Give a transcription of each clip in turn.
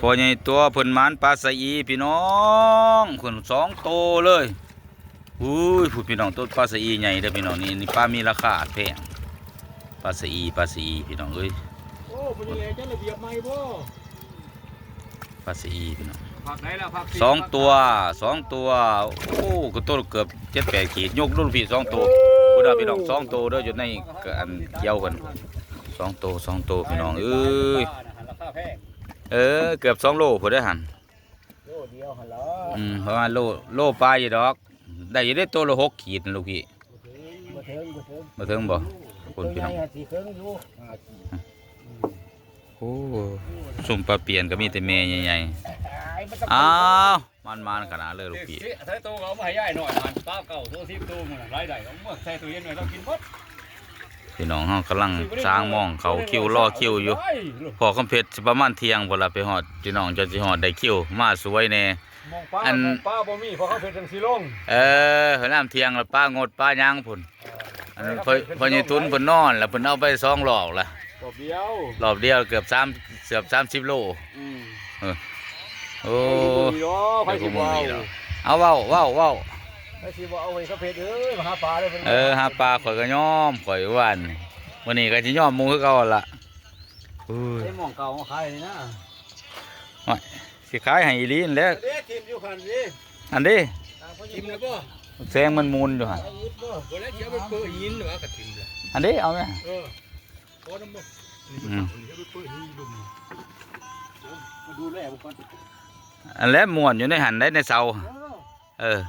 พอใหญ่ตัวเพิ่นหมานปลาสะอีพี่น้องคนสองโตเลยอุ้ยพูดพี่น้องต้นปลาสะอีใหญ่เด้อพี่น้องนี่นี่ปลามีราคาแพงปลาสะอีปลาสะอีพี่น้องเอ้ยโอ้เป็นยังไงจังระเบียบใหม่บ่ปลาสะอีพี่น้องผักไหนล่ะผักสองตัวสองตัวโอ้ก็ตัวเกือบเจ็ดแปดขีดยกรุ่นพี่สองตัวพูดเอาพี่น้องสองตัวเด้ออยู่ในอันเกี่ยวกันสองตัวสองตัวพี่น้องเอ้ยราคา แพงเออ เกือบสองโลพอได้อหันโลเดียวหั่นล่ะอืมเพราะว่าโลโลปลาอยู่ดอก ได้อยู่ได้ตัวละหกขีดนะลูกพี่บ่ถึงบ่ถึงมาถึงบ่คุณพี่น้องตัวใหญ่สิถึงอยู่โอ้สุ่มปลาเปลี่ยนก็มีแต่แม่ใหญ่มันต้องๆอ้าวมันมันๆขนาดเลยลูกพี่ ใส่ตู้เอามาให้ยายหน่อยหันปลาเก่าตัว10ตู้มันรายได้เอาเมื่อใส่ตู้เย็นไว้ต้องกินหมด พี่น้องเฮากำลังสร้างหมองเขาคิวรอคิวอยู่ พอคำเพชรสิประมาณเที่ยงพุ่นละไปฮอดพี่น้องจะสิฮอดได้คิวมาสวยแน่มองปลาอันมองปลาบ่มีเพราะเขาเป็นจังสีลงเออเพิ่นน้ำเที่ยงแล้วป้างดป้าย่างพุ่นอันนั้นเพิ่นเพิ่นอยู่ทุนเพิ่นนอนแล้วเพิ่นเอาไปสองรอบละบ่เดียวรอบเดียวเกือบ3เกือบ30โลอืมโอ้ไปสิบ่เอาเอาเว้าเว้าเว้า ไปสิบ่เอาไว้เขาเพชรเอ้ยมาหาปลาเลยพิ่นเออหาปลาข่อยก็ยอมข่อยว่าวันวันนี้ก็สิยอมหมูคือเก่าหั่นล่ะอุ้ยไอ้หม่องเก่ามาขายนี่นะสิขายให้อีหลีนั่นแหล้ว เด้ทีมอยู่คันนี้อันนี้ทีมแล้วบ่แสงมันมูลอยู่หั่นอายุบ่บ่แล้วเดี๋ยวไปเปิดหินหรือว่ากระถิ่นล่ะอันนี้เอาไหมเออพอน้ำบ่อืมเดี๋ยวไปเปิดหินดุมมาดูแลบุคคลอันแล้วม่วนอยู่ในหันได้ในเสา เออเออ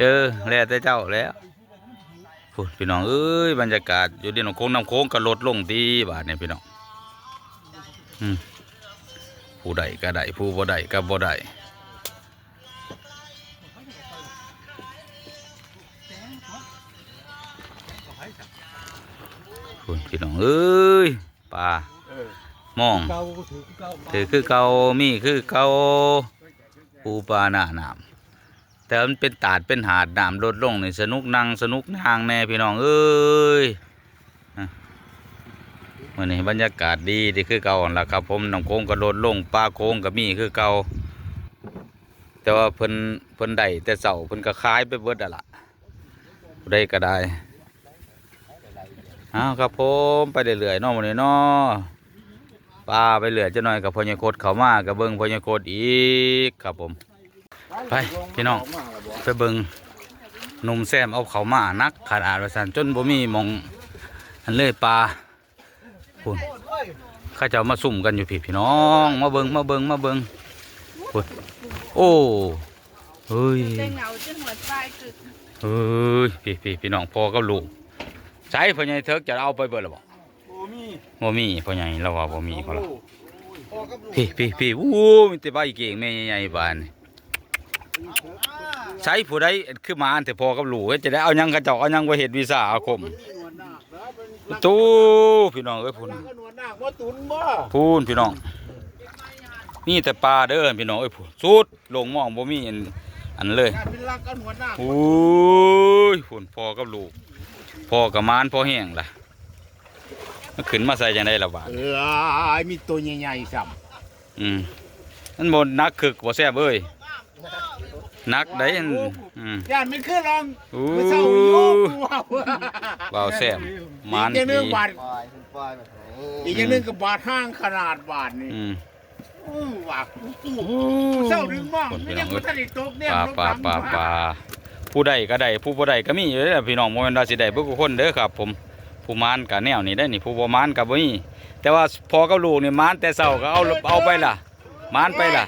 เออแล้วแต่เจ้าแล้วพูดพี่น้องเอ้ยบรรยากาศอยู่ที่หนองโค้งน้ำโค้งก็ลดลงที่บาทเนี่ยพี่น้องผู้ใดก็ได้ผู้บ่ได้ก็บ่ได้พูดพี่น้องเอ้ยปลามองถือคือเกามีคือเกาปูปลาหน้าน้ำ แต่มันเป็นตาดเป็นหาดน้ำลดลงนี่สนุกนั่งสนุกนางแน่พี่น้องเอ้ยอะมื่อนี้บรรยากาศดีที่คือเก่าล่ะครับ ผมน้ำโค้งก็ลดลงปลาโค้งก็มีคือเก่าแต่ว่าเพิ่นเพิ่นได้แต่เสาเพิ่นก็ขายไปเบิดอะล่ะได้ก็ได้อ้าวครับผมไปเรื่อยๆนาะมื้อนี้นาะปลาไปเหลือจะหน่อยกับพญโคตเขามากับเบิ้งพญโคตอีกครับผม ไปพี่น้องไปเบิ้งหนุ่มแซมเอาเขามานักขาดอาดประสันจนบ่มีหมองอันเลยปลาพุ่นเข้าเจ้ามาสุ่มกันอยู่พี่พี่น้อง มาเบิ้งมาเบิ้งมาเบิ้งพุ่นโอ้เฮ้ยใจเหงาจนหัวใจคือเฮ้ยพี่พี่พี่น้องพ่อกับลูกใช้พ่อใหญ่เถิกจะเอาไปเบิดหรือบ่โอ้มีบ่มีพ่อใหญ่เราว่าบ่มีเขาละพอกับลูกพี่พี่พี่อู้มีแต่ใบเก่งแม่ใหญ่ๆบานนี่ ใช้ผู้ใดคือหมาอันแต่พอกับลูกเฮ็ดจะได้เอาหยังกระเจอกเอาหยังไว้เฮ็ดวีซ่าอาคมมีหนวดนาคนะเป็นตู้พี่น้องเอ้ยพุ่นรักกับหนวดนาคว่าตุนบ่พูนพี่น้องมีแต่ปลาเด้อพี่น้องเอ้ยพุ่นสุดลงหมองบ่มีอันอันเลยการเป็นรักกับหนวดนาคโอ้ยพุ่นพ่อกับลูกพ่อกับมานพ่อแห้งล่ะมันขึ้นมาใส่จังได๋ล่ะบาดเออมีตัวใหญ่ๆซ้อืมมันบ่นักคึกบ่แซ่บเอ้ย นักได้อันอืมำย่านไม่ขึ้นลองโอ้มือเศร้าโยกว้าวว้าวแซ่บมานอีกอย่างหนึงดีบาทอีกอย่างหนึงก็บาทห้างขนาดบาทนี่อืม อู้ว่าอู้เศร้าดึงมองคนไม่พี่ยัน้องงบ่ทันได้ตกเนี่ยปลาปลาปลาปลาผู้ใดก็ได้ผู้บ่ได้ก็มีอยู่เด้อพี่น้องบ่แม่นว่าสิได้เบิดทุกคนเด้อครับ ผมผู้มานก็แนวนี้ได้นี่ผู้บ่มานก็บ่มีแต่ว่าพอกับลูกนี่มานแต่เช้าก็เอาเอาไปล่ะมานไปล่ะ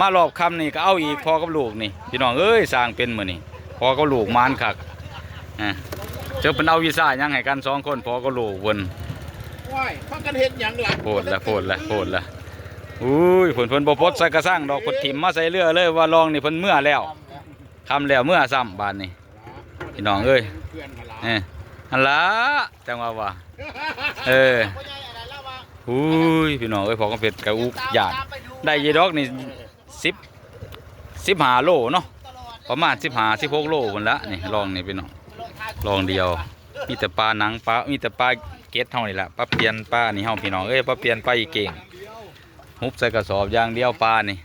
มารอบค่ำนี่ก็เอาอีกพอกับลูกนี่พี่น้องเอ้ยสร้างเป็นมื้อนี่พอกับลูกมานคักอะเจ้าเพิ่นเอาวีซ่ายังให้กันสองคนพอกับลูกเพิ่นว้ายพักกันเฮ็ดหยังล่ะโพดละโพดละโพดละอุ้ยเพิ่นเพิ่นบ่พดใส่กระสังดอกเพิ่นถิ่มมาใส่เรือเลยว่าลองนี่เพิ่นเมื่อแล้วคำแล้วเมื่อซ้ำบาดนี้พี่น้องเอ้ยเพื่อนมาล่ะเอออันละจังว่าว่าเอออุ้ยพี่น้องเอ้ยพอก็เป็ดกะอุกหยาดได้ยีดอกนี่ 10 15โลเนาะประมาณ15 16โลพุ่นละนี่ลองนี่พี่น้องลองเดียว มีแต่ปลาหนังปลามีแต่ปลาเกตเฮานี่ละปลาเปลี่ยนปลานี่เฮาพี่น้องเอ้ยปลาเปลี่ยนปลาอีเก่งฮุบใส่กระสอบอย่างเดียวปลานี่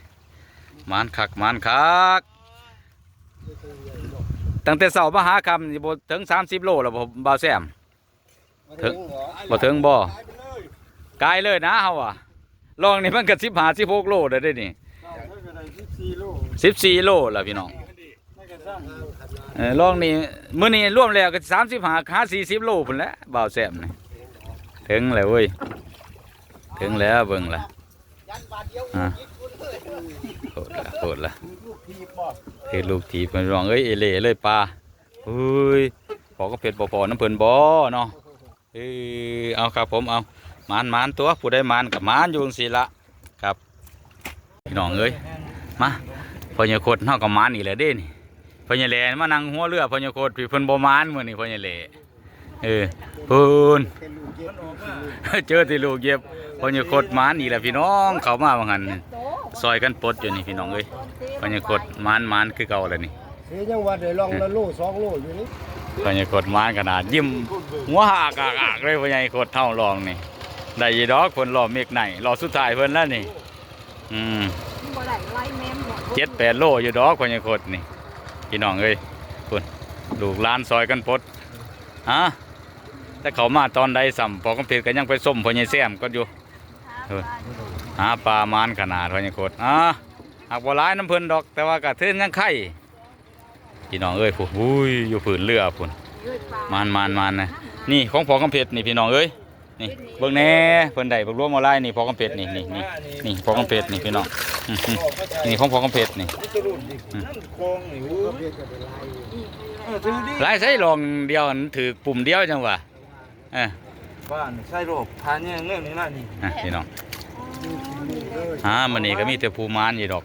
มานคักมานคักตั้งแต่เช้ามาหาคำนี่บ่ถึง30โลแล้วบ่บ่าวแซมถึงบ่ถึงบ่กายเลยนะเฮาอะลองนี่มันก็15 16โลได้ด้นี่ 14โลแล้วพี่น้องเออลองนี่มื้อนี้ร่วมแล้วก็35 5 40โลพุ่นแหละบ่าวแซมนี่ถึงแล้วเว้ยถึงแล้วเบิ่งละโหดละโหดละเฮ็ดลูกทีบมันร้องเอ้ยเอเล่เลยปลาเฮ้ยพอก็เผ็ดบ่พอน้ำเพิ่นบ่เนาะเออเอาครับผมเอามานมานตัวผู้ได้มานกับมานอยู่จังซี่ละครับพี่น้องเอ้ยมา พอใหญ่โคตรเฮากับหมานอีกแล้วเด้นี่พอใหญ่แหลมานั่งหัวเรือพอใหญ่โคตรพี่เพิ่นบ่หมานมื้อนี้พอใหญ่แหลเออเพิ่นเจอที่ลูกเย็บพอใหญ่โคตรหมานอีกแล้วพี่น้องเข้ามาว่างั้นซอยกันปลดอยู่นี่พี่น้องเอ้ยพอใหญ่โคตรหมานหมานคือเก่าแล้วนี่เสียยังว่าได้ลองละโลสองโลอยู่นี่พอใหญ่โคตรหมานขนาดยิ้มหัวหากากากเลยพอใหญ่โคตรเท่าลองนี่ได้ยีดอกเพิ่นรอเมฆไหนรอสุดท้ายเพิ่นแล้วนี่อืมบ่ได้ไล่แม่มหมด เจ็ดแปดโลอยู่ดอกพญาโคตรนี่พี่น้องเอ้ยคุณลูกหลานซอยกันปลดฮะแต่เขามาตอนใดสัมพอกำเพชรก็ยังไปส้มพญาแซมก็อยู่เออหาปลามานขนาดพญาโคตรอะหากบ่ร้ายน้ำเพิ่นดอกแต่ว่ากะเทินยังไข่พี่น้องเอ้ยผู้อุ้ยอยู่ผืนเรือพุ่นยืดปลามานมานมานนะนี่ของพอกำเพชรนี่พี่น้องเอ้ย นี่เบิ่งแหน่เพิ่นได้เบิ่งรวมมาไล่นี่พอกำเพชรนี่นี่นี่นี่พอกำเพชรนี่พี่น้องอื้อหือนี่ของพอกำเพชรนี่นั่นคลองนี่โอ้เพียก็ได้ลายอยู่เออถือดิหลายใส่ลองเดียวอันถือปุ่มเดียวจังหวะเออบ้านใช่โรคทานเนี่ยเรื่องนี้น่ะนี่อะพี่น้องอ่ามันนี่ก็มีแต่ผู้มานอยู่ดอก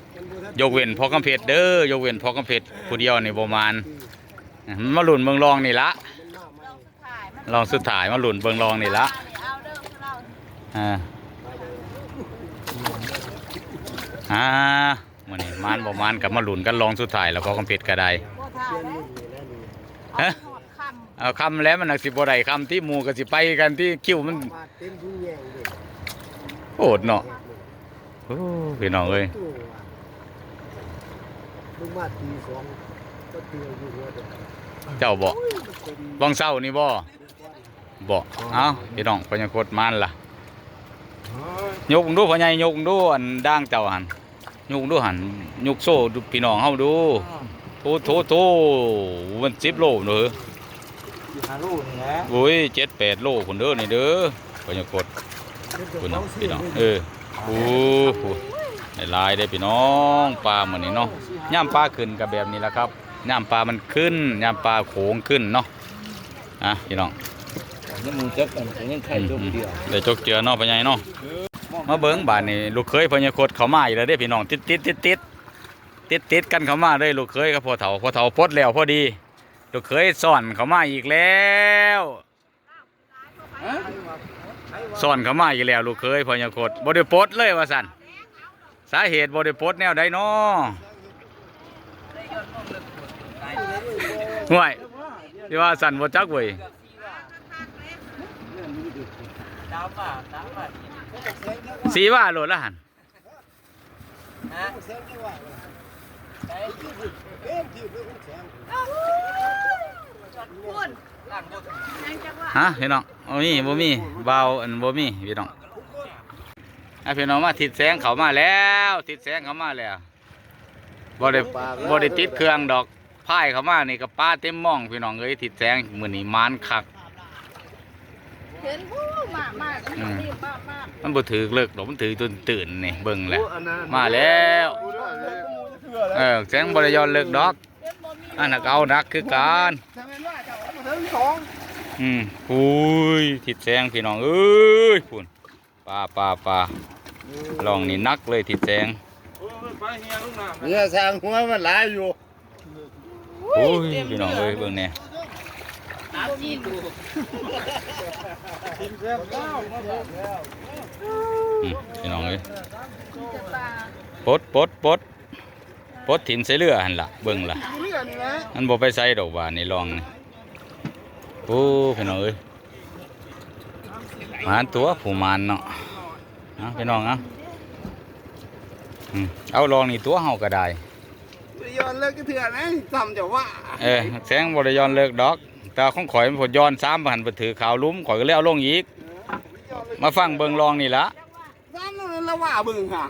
ยกเว้นพอกำเพชรเด้อยกเว้นพอกำเพชรผู้เดียวนี่บ่มานอะมันมาหลุนเบิ่งลองนี่ละถ่ายมันลองสุดท้ายมาหลุนเบิ่งลองนี่ละ เอาเด้อเรา อ่าอ่ามันนี่มานบ่มานกับมาหลุนกันลองสุดท้ายแล้วพอกำเพชรก็ได้บ่ถ่ายแล้วฮะหอดคำเอาคำแล้วมันนักสิบ่ได้คำที่หมู่ก็สิไปกันที่คิวมันมาเต็มทุกแยงเลยโอดเนาะโอ้พี่น้องเอ้ยตัวมึงมาตีสองก็เตือนอยู่หัวเด็กเจ้าบ่วังเศร้านี่บ่บ่เอ้าพี่น้องพญาโคตรมันล่ะ ยกมึงดูพ่อใหญ่ยกมึงดูอันด่างเจ้าหันยกมึงดูหันยกโซ่ดูพี่น้องเฮาดูโถโถโถมัน10โลเด้อที่หาลูกนี่แหละโอ้ย7 8โลพุ่นเด้อนี่เด้อพญาโคตรพุ่นน่ะพี่น้องเออโอ้โหได้หลายได้อพี่น้องปลามื้อนี้เนาะย่ามปลาขึ้นก็แบบนี้ล่ะครับย่ามปลามันขึ้นย่ามปลาโขงขึ้นเนาะอะพี่น้อง นี่มึงจักกันยังไข่ตัวเดียวเดี๋ยวจกเจือเนาะพ่อใหญ่เนาะมาเบิ้งบ้านนี่ลูกเคยพญโคตรเขามาอีกแล้วเด้พี่น้องติดติดติดติดติดติดกันเขามาเลยลูกเคยกับพ่อเฒ่าพ่อเฒ่าพดแล้วพอดี ลูกเคยซ่อนเขามาอีกแล้วซ่อนเขามาอีกแล้ว ลูกเคยพญโคตรบ่ได้ปดเลยว่าสันสาเหตุบ่ได้ปดแนวใดเนาะห่วยที่ว่าสันบ่จักเว้ย สีว่าโหลดละหันพูดยังจังว่าฮะพี่น้องบ่มีบ่มีเบาอันบ่มีพี่น้องอะพี่น้องมาติดแสงเขามาแล้ว ติดแสงเขามาแล้วบ่ได้บ่ได้ติดเครื่องดอกพายเขามานี่ก็ป้าเต็มหม่องพี่น้องเอ้ยติดแสงมื้อนี้มานคัก เห็นผู้มากมากนี่มากมากมันบ่ถือเลิกดอกมันถือจนตื่นนี่เบิ่งแหละมาแล้วเออแสงบ่ได้ย้อนเลิกดอกเป็นบ่มีอันนั้นก็เอานักคือกันถ้าแม่นว่าจะเอามาถึงสองอืมอุ้ยติดแสงพี่น้องเอ้ยพุ่นปลาปลาปลาลองนี่นักเลยติดแสงเนี่ยสร้างหัวมันหลายอยู่โอ้ยพี่น้องเอ้ยเบิ่งแน่ บ่มีดูอืมพี่น้องเอ้ยจะปลาปลดปลดปลดปลดถิ่มใส่เรือหั่นล่ะเบิ่งล่ะเรื่องนี่นะมันบ่ไปใส่ดอกว่านี่ลองนี่โอ้พี่น้องเอ้ยหมานตัวผู้หมานเนาะเอาพี่น้องเอาอืมเอาลองนี่ตัวเฮาก็ได้ย้อนเลิกก็เถื่อนนะจำจะว่า เออแสงบ่ได้ย้อนเลิกดอก แต่ของข่อยมันพอย้อนซ้ำหันไปถือขาวลุ้มข่อยก็เลยเอาลงอีก มาฟังเบิ่งลองนี่ละซ้ำนั่นละว่าบึงค่ะ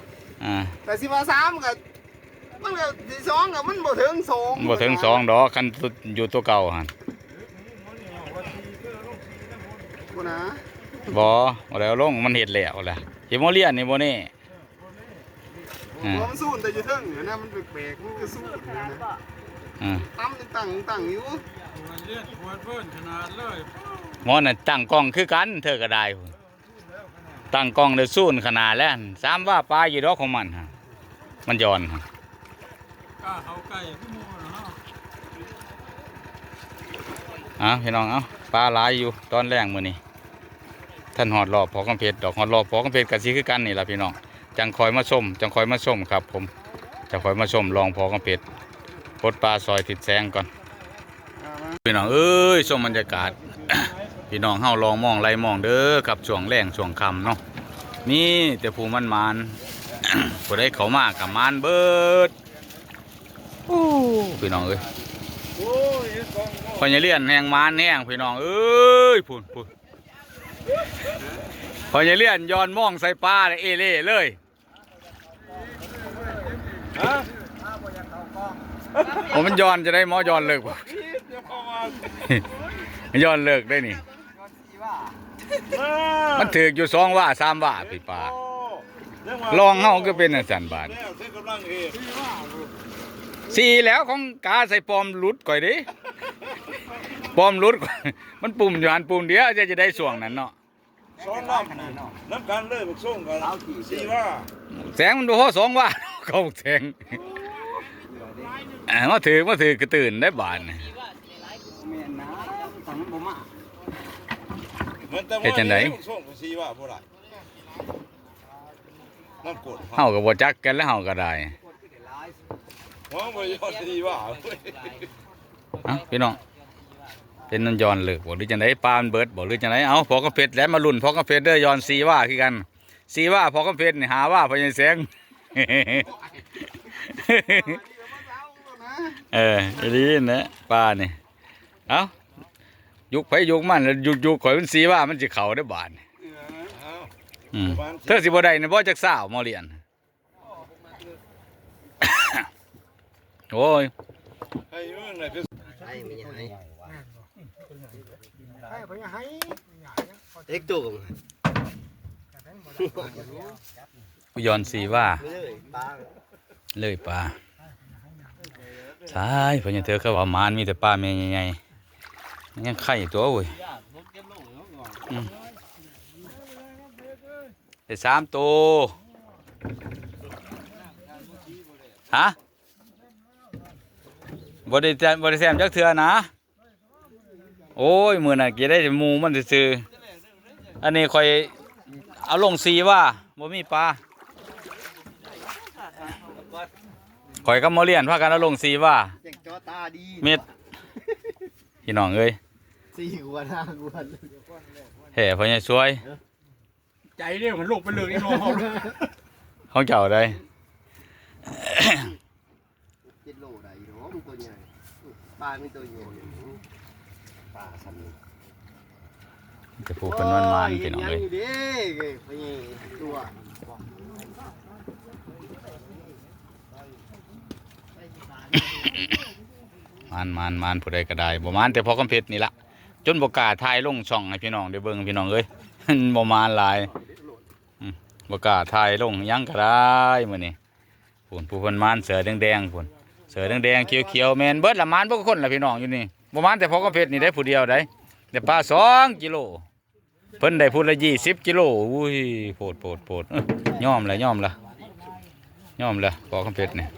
อ่าแต่สิว่าซ้ำกับมันก็ที่สองกับมันบ่ถึงสองบ่ถึงสองดอกคันอยู่ตัวเก่าหั่นกูนะบ่บ่ได้เอาลงมันเฮ็ดแล้วแหละเฮโมเลียนนี่บ่แนี่อ่าเพราะมันสู้แต่อยู่เทิงเนี่ยนะมันแปลกๆมันก็สู้นะอ่าตั้มตั้งตั้งอยู่ หมอนั่นตั้งกล้องคือกัน เธอก็ได้พุ่นตั้งกล้องได้ซูนขนาดแล้วสามว่าปลาอยู่ดอกของมันฮะมันย้อนฮะอะพี่น้องเอ้าปลาหลายอยู่ตอนแรกมื้อนี้ท่านหอดรอบพอกำเพชรดอกหอดรอบพอกำเพชรก็สิคือกันนี่ล่ะพี่น้องจังคอยมาส้มจังคอยมาส้มครับ ผมจะคอยมาส้มลองพอกำเพชรปลดปลาซอยติดแสงก่อน พี่น้องเอ้ยชมบรรยากาศ พี่น้องเฮาลองมองไรมองเด้อครับช่วงแรงช่วงค่ำเนาะนี่แต่ผู้มันมานผู้ได้เขามากับมานเบิดโอ้พี่น้องเอ้ยโอ้ยกองพอจะเลียนแหงมานแห้งพี่น้องเอ้ยพูนพูนพอจะเลียนย้อนมองใส่ปลาเลยเอเล่เลยฮะผมมันย้อนจะได้หมอย้อนเลิกบ่เดี๋ ยวพอมาย้อนเลิกได้นี่ มันถือกอยู่สองว่าสามว่าพี่ปลาลองเฮาก็เป็นอันสันบาทแล้วใช้กำลังเองสีแล้วของกาใส่ปอมหลุดก่อยดิปอมหลุดก่อยมันปุ่มอยู่หันปุ่มเดียวจะจะได้ส่วงนั้นเนาะสองน้ำน้ำกันเลยบุกส่งกันสี่ว่าแสงมันบ่พอสองว่าเขาแสงเอ้ามาถือมาถือกระตื่นได้บานนี่ เฮ็ดจังได๋ส่งสี่ว่าบ่ได้น้ำกดเฮาก็บ่จักกันแล้วเฮาก็ได้มองไปยอดสี่ว่าเอ้าพี่น้องเป็นนันยอนเลิกบ่หรือจังไดปลามันเบิดบ่หรือจังไดเอ้าพอกระเพชรแล้วมาลุ้นพอกระเพชรเด้อยอนสีว่าคือกันสีว่าพอกระเพชรนี่หาว่าพอยังแสงเอออีดีนะปลานี่เอ้า ยุกไปยุกมันแล้วยุกยุกข่อยมันสีว่ามันสิเข้าได้บาดนี่อืมเธอสิบ่ได้นี่บ่จักสาวมาเรียนโอ้ยให้มึงน่ะเล็กตัวยอนสีว่า เลยปลาเลยปลาใช่เพิ่นยังเธอเขาว่ามานมีแต่ปลาแม่ใหญ่ๆ ยังไข่ตัวโอ้ยอืมได้สามตัวฮะบ่ได้แต้มบ่ได้แซมจักเทื่อนะ โอ้ย มื้อนั้นกี่ได้แต่หมูมันซื่อๆอันนี้ค่อยเอาลงสีว่าบ่มีปลาข่อยกับหมอเลียนพากันเอาลงสีว่าอยากจอตาดีเม็ดพี่น้องเอ้ย สี่กว่าห้ากว่าแห่พ่อใหญ่ช่วย ใจเนี่ยมันลงไปเลยไอ้น้องของเจ้าได้เจ็ดโลได้เนาะมันตัวใหญ่ปลาไม่ตัวใหญ่ปลาสันจะผูกเป็นวันมานพี่น้องยัเอ้ยอยู่เด้ไปตัวมานมานมานผู้ใดก็ได้บ่มานแต่พอกำเพชรนี่ละ จนบกล้าถ่ายลงช่องให้พี่น้องได้เบิ่งพี่น้องเอ้ยบ่มาหลายบกล้าถ่ายลงยังก็ได้มื้อนี้พุ่นผู้เพิ่นมานเสือแดงๆพุ่นเสือแดงๆเขียวๆแม่นเบิดละมานบ่คนละพี่น้องอยู่นี่บ่มานแต่พอกำเพชรนี่ได้ผู้เดียวได้แต่ปลาสองกิโลเพิ่นได้พูดละยี่สิบกิโลอุ้ยโพดโพดโพดยยอมละย่อมละย่อมละพอคำเพชรเนี่ย